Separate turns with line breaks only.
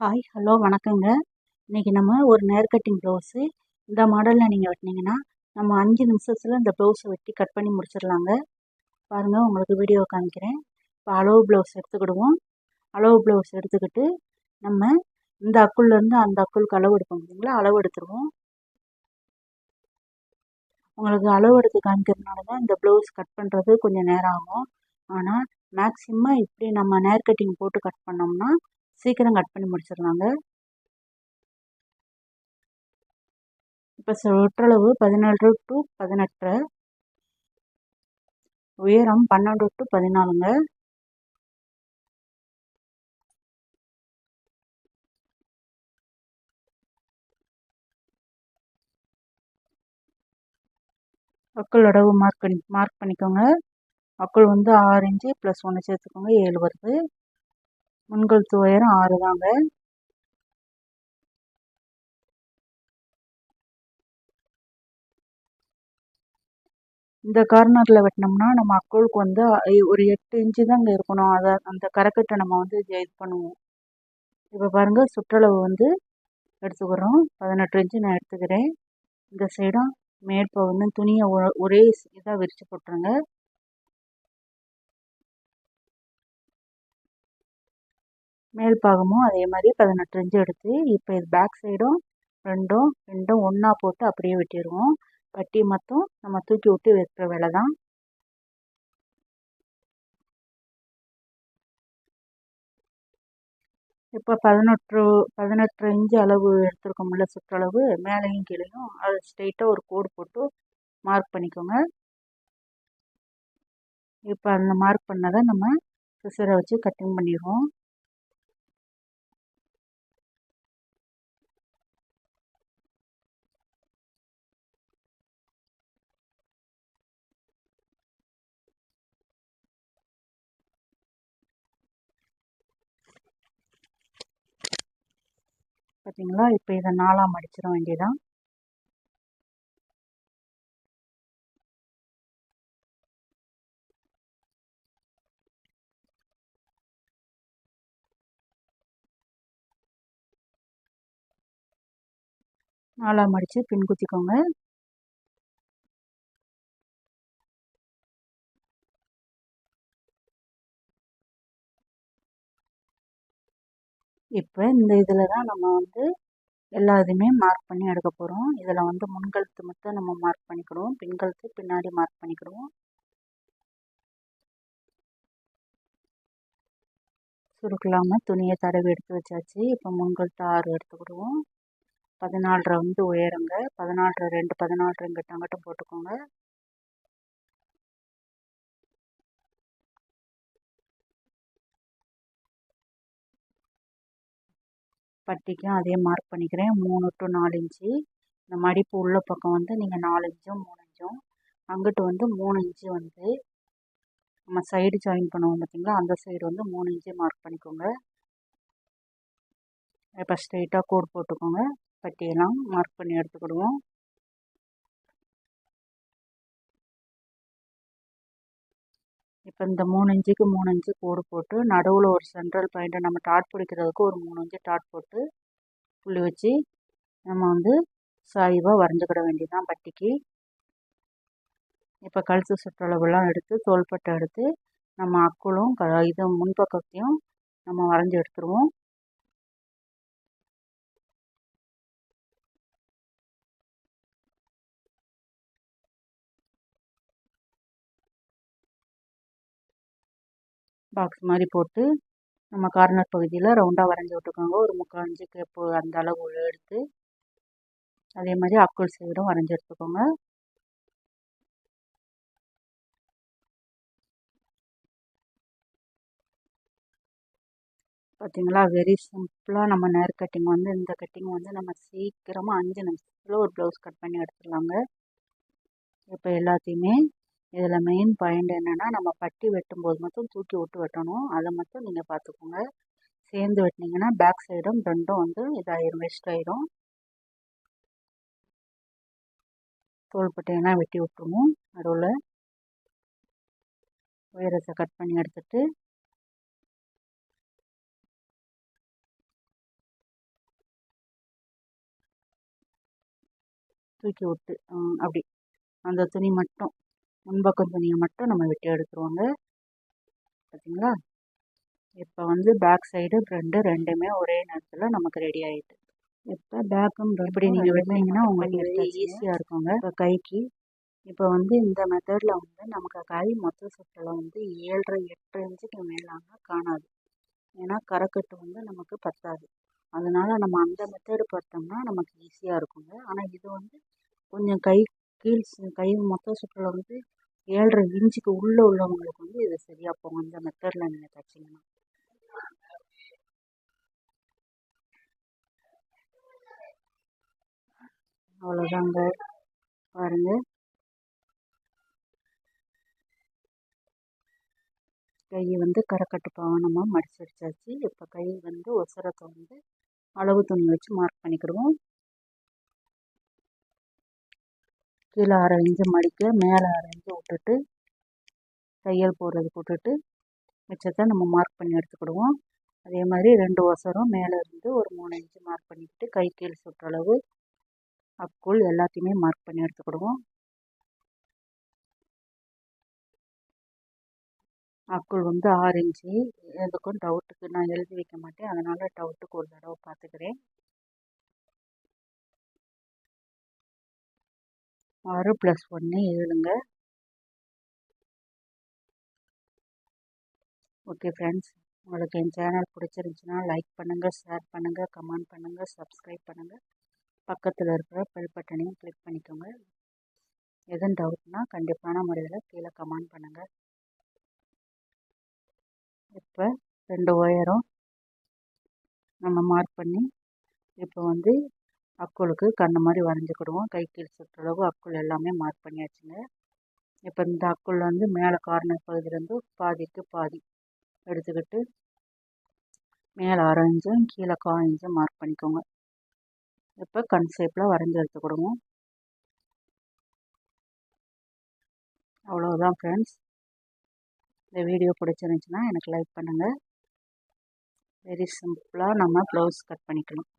Hi hello வணக்கங்க. இன்றைக்கி நம்ம ஒரு நேர் கட்டிங் ப்ளவுஸு இந்த மாடலில் நீங்கள் வெட்டினீங்கன்னா நம்ம அஞ்சு நிமிஷத்தில் இந்த ப்ளவுஸை வெட்டி கட் பண்ணி முடிச்சிடலாங்க. பாருங்கள் உங்களுக்கு வீடியோ காமிக்கிறேன். இப்போ அளவு ப்ளவுஸ் எடுத்துக்கிடுவோம். அளவு ப்ளவுஸ் எடுத்துக்கிட்டு நம்ம இந்த அக்குள்லேருந்து அந்த அக்குளுக்கு அளவு எடுப்போம் இல்லைங்களா அளவு எடுத்துருவோம். உங்களுக்கு அளவு எடுத்து காமிக்கிறதுனால தான் இந்த ப்ளவுஸ் கட் பண்ணுறது கொஞ்சம் நேரம் ஆகும். ஆனால் மேக்ஸிமம் இப்படி நம்ம நேர் கட்டிங் போட்டு கட் பண்ணோம்னா சீக்கிரம் கட் பண்ணி முடிச்சிடலாங்க. இப்போ சுற்றளவு பதினேழு டு பதினெட்டு. உயரம் பன்னெண்டு டு பதினாலுங்க. அக்குள் அடவு மார்க் பண்ணி மார்க் பண்ணிக்கோங்க. மக்கள் வந்து ஆறு இன்ச்சு ப்ளஸ் ஒன்று சேர்த்துக்கோங்க ஏழு வருது. முன்கழுத்து உயரம் ஆறு தாங்க. இந்த கார்னரில் வெட்டினோம்னா நம்ம அக்கோலுக்கு வந்து ஒரு எட்டு இன்ச்சு தான் இங்கே இருக்கணும். அதை அந்த கரக்கட்டை நம்ம வந்து இது பண்ணுவோம். இப்போ பாருங்கள் சுற்றளவு வந்து எடுத்துக்கிறோம். பதினெட்டு இன்ச்சு நான் எடுத்துக்கிறேன். இந்த சைடும் மேற்பகுன்னு துணியை ஒரே இதாக விரித்து போட்டுருங்க. மேல் பாகமும் அதே மாதிரி பதினெட்டு இன்ச்சு எடுத்து இப்போ இது பேக் சைடும் ரெண்டும் ரெண்டும் ஒன்றா போட்டு அப்படியே வெட்டிடுவோம். பட்டி மட்டும் நம்ம தூக்கி விட்டு வைக்கிற வேலை தான். இப்போ பதினெட்டு பதினெட்டு இன்ச்சு அளவு எடுத்துருக்கோம்ல சுற்றளவு மேலேயும் கீழேயும் அது ஸ்ட்ரெயிட்டாக ஒரு கோடு போட்டு மார்க் பண்ணிக்கோங்க. இப்போ அந்த மார்க் பண்ணதை நம்ம சிசரை வச்சு கட்டிங் பண்ணிடுவோம். பார்த்தீங்களா இப்போ இதை நாலாக மடிச்சிட வேண்டியதான் நாலாக மடித்து பின் குத்திக்கோங்க. இப்போ இந்த இதில் தான் நம்ம வந்து எல்லா இதுவுமே மார்க் பண்ணி எடுக்க போகிறோம் இதில் வந்து முன்கழுத்து மட்டும் நம்ம மார்க் பண்ணிக்கிடுவோம். பின்கழுத்து பின்னாடி மார்க் பண்ணிக்கிடுவோம். சுருக்கலாமல் துணியை தடவி எடுத்து வச்சாச்சு. இப்போ முன்கழுத்து ஆறு எடுத்துக்கிடுவோம் பதினாலரை வந்து உயரங்க. பதினாலரை ரெண்டு பதினாலரை இங்கிட்ட அங்கிட்ட போட்டுக்கோங்க. பட்டிக்கும் அதே மார்க் பண்ணிக்கிறேன். மூணு டு நாலு இன்ச்சு. இந்த மடிப்பு உள்ள பக்கம் வந்து நீங்கள் நாலு இன்ச்சும் மூணு இன்ச்சும். அங்கிட்டு வந்து மூணு இன்ச்சு வந்து நம்ம சைடு ஜாயின் பண்ணுவோம் பார்த்திங்களா அந்த சைடு வந்து மூணு இன்ச்சு மார்க் பண்ணிக்கோங்க. இப்போ ஸ்ட்ரெயிட்டாக கோடு போட்டுக்கோங்க. பட்டியெல்லாம் மார்க் பண்ணி எடுத்துக்கிடுவோம். இப்போ இந்த மூணு இன்ச்சுக்கு மூணு இன்ச்சு கோடு போட்டு நடுவில் ஒரு சென்ட்ரல் பாயிண்ட்டை நம்ம டாட் பிடிக்கிறதுக்கு ஒரு மூணு இன்ச்சு டாட் போட்டு புள்ளி வச்சு நம்ம வந்து சாய்வாக வரைஞ்சிக்கிட வேண்டியதுதான் பட்டிக்கு. இப்போ கழுத்து சுற்றளவுலாம் எடுத்து தோள்பட்டை எடுத்து நம்ம அக்குளும் க இது முன்பக்கத்தையும் நம்ம வரைஞ்சி எடுத்துருவோம். பாக்ஸ் மாதிரி போட்டு நம்ம கார்னர் பகுதியில் ரவுண்டாக வரைஞ்சி விட்டுக்கோங்க. ஒரு முக்கால் அஞ்சு கேப்பு அந்த அளவு எடுத்து அதே மாதிரி அக்குள் சைடும் வரைஞ்சி எடுத்துக்கோங்க. பார்த்தீங்களா வெரி சிம்பிளாக நம்ம நேர் கட்டிங் வந்து இந்த கட்டிங் வந்து நம்ம சீக்கிரமாக அஞ்சு நிமிஷத்தில் ஒரு ப்ளவுஸ் கட் பண்ணி எடுத்துடலாங்க. இப்போ எல்லாத்தையுமே இதில் மெயின் பாயிண்ட் என்னென்னா நம்ம பட்டி வெட்டும்போது மட்டும் தூக்கி விட்டு வெட்டணும். அதை மட்டும் நீங்கள் பார்த்துக்கோங்க சேர்ந்து வெட்டினீங்கன்னா பேக் சைடும் ரெண்டும் வந்து இதாகிடும் வெஸ்ட் ஆகிடும் தோள்பட்டையெல்லாம் வெட்டி விட்டுருவோம் நடுவில். வைரஸை கட் பண்ணி எடுத்துட்டு. தூக்கி விட்டு அப்படி. அந்த துணி மட்டும். முன்பக்கம் துணியை மட்டும் நம்ம வெட்டி எடுத்துருவோங்க. பார்த்தீங்களா இப்போ வந்து பேக் சைடு ஃப்ரண்ட்டு ரெண்டுமே ஒரே நேரத்தில் நமக்கு ரெடி ஆகிட்டு இப்போ பேக்கும் இப்படி நீங்கள் வெட்டினீங்கன்னா உங்களுக்கு ஈஸியாக இருக்குங்க. இப்போ கைக்கு இப்போ வந்து இந்த மெத்தடில் வந்து நமக்கு கை மொத்த சுற்றில் வந்து ஏழரை எட்டு இன்ச்சுக்கு மேலாங்க காணாது. ஏன்னா கரைக்கட்டு வந்து நமக்கு பத்தாது. அதனால் நம்ம அந்த மெத்தடு பார்த்தோம்னா நமக்கு ஈஸியாக இருக்குங்க. ஆனால் இது வந்து கொஞ்சம் கை கீல்ஸ் கை மொத்த சுற்றில் வந்து ஏழரை இன்ச்சுக்கு உள்ளே உள்ளவங்களுக்கு வந்து இது சரியாக போகும். இந்த மெத்தடில் நீங்கள் தைச்சிங்கன்னா. அவ்வளோதாங்க பாருங்கள் கை வந்து கரைக்கட்டு பாவனமாக மடிச்சு வச்சாச்சு. இப்போ கை வந்து ஒசரத்தை வந்து அளவு துணி வச்சு மார்க் பண்ணிக்கிடுவோம். கீழே அரை இன்ச்சு மடிக்க மேலே அரை இன்ச்சு விட்டுட்டு தையல் போடுறதுக்கு விட்டுட்டு மிச்சத்தை நம்ம மார்க் பண்ணி எடுத்துக்கிடுவோம். அதே மாதிரி ரெண்டு ஒசரம் மேலே இருந்து ஒரு மூணு இன்ச்சு மார்க் பண்ணிக்கிட்டு கை கீழ் சுற்றளவு அக்குள் எல்லாத்தையுமே மார்க் பண்ணி எடுத்துக்கிடுவோம். அக்குள் வந்து ஆறு இன்ச்சு எதுக்கும் டவுட்டுக்கு நான் எழுதி வைக்க மாட்டேன். அதனால் டவுட்டுக்கு ஒரு தடவை பார்த்துக்கிறேன். ஆறு ப்ளஸ் ஒன்று ஏழுங்க ஓகே ஃப்ரெண்ட்ஸ் உங்களுக்கு என் சேனல் பிடிச்சிருந்துச்சின்னா லைக் பண்ணுங்கள் ஷேர் பண்ணுங்கள் கமெண்ட் பண்ணுங்கள் சப்ஸ்கிரைப் பண்ணுங்கள் பக்கத்தில் இருக்கிற பெல் பட்டனையும் கிளிக் பண்ணிக்கோங்க. எதுவும் டவுட்னா கண்டிப்பான முறையில் கீழே கமெண்ட் பண்ணுங்கள் இப்போ ரெண்டு ஒயரும் நம்ம மார்க் பண்ணி இப்போ வந்து அக்குளுக்கு கண்ணு மாதிரி வரைஞ்சிக்கிடுவோம். கை கீழ் சுற்றளவு அக்குள் எல்லாமே மார்க் பண்ணியாச்சுங்க. இப்போ இந்த அக்குள் வந்து மேலே கார்னர் பகுதியிலேருந்து பாதிக்கு பாதி எடுத்துக்கிட்டு மேலே அரை இன்ச்சும் கீழே கால் இன்ச்சும் மார்க் பண்ணிக்கோங்க. இப்போ கண் ஷேப்பில் வரைஞ்சி எடுத்துக்கிடுவோம். அவ்வளோதான் ஃப்ரெண்ட்ஸ் இந்த வீடியோ பிடிச்சிருந்துச்சின்னா எனக்கு லைக் பண்ணுங்கள் வெரி சிம்பிளாக நம்ம ப்ளவுஸ் கட் பண்ணிக்கலாம்.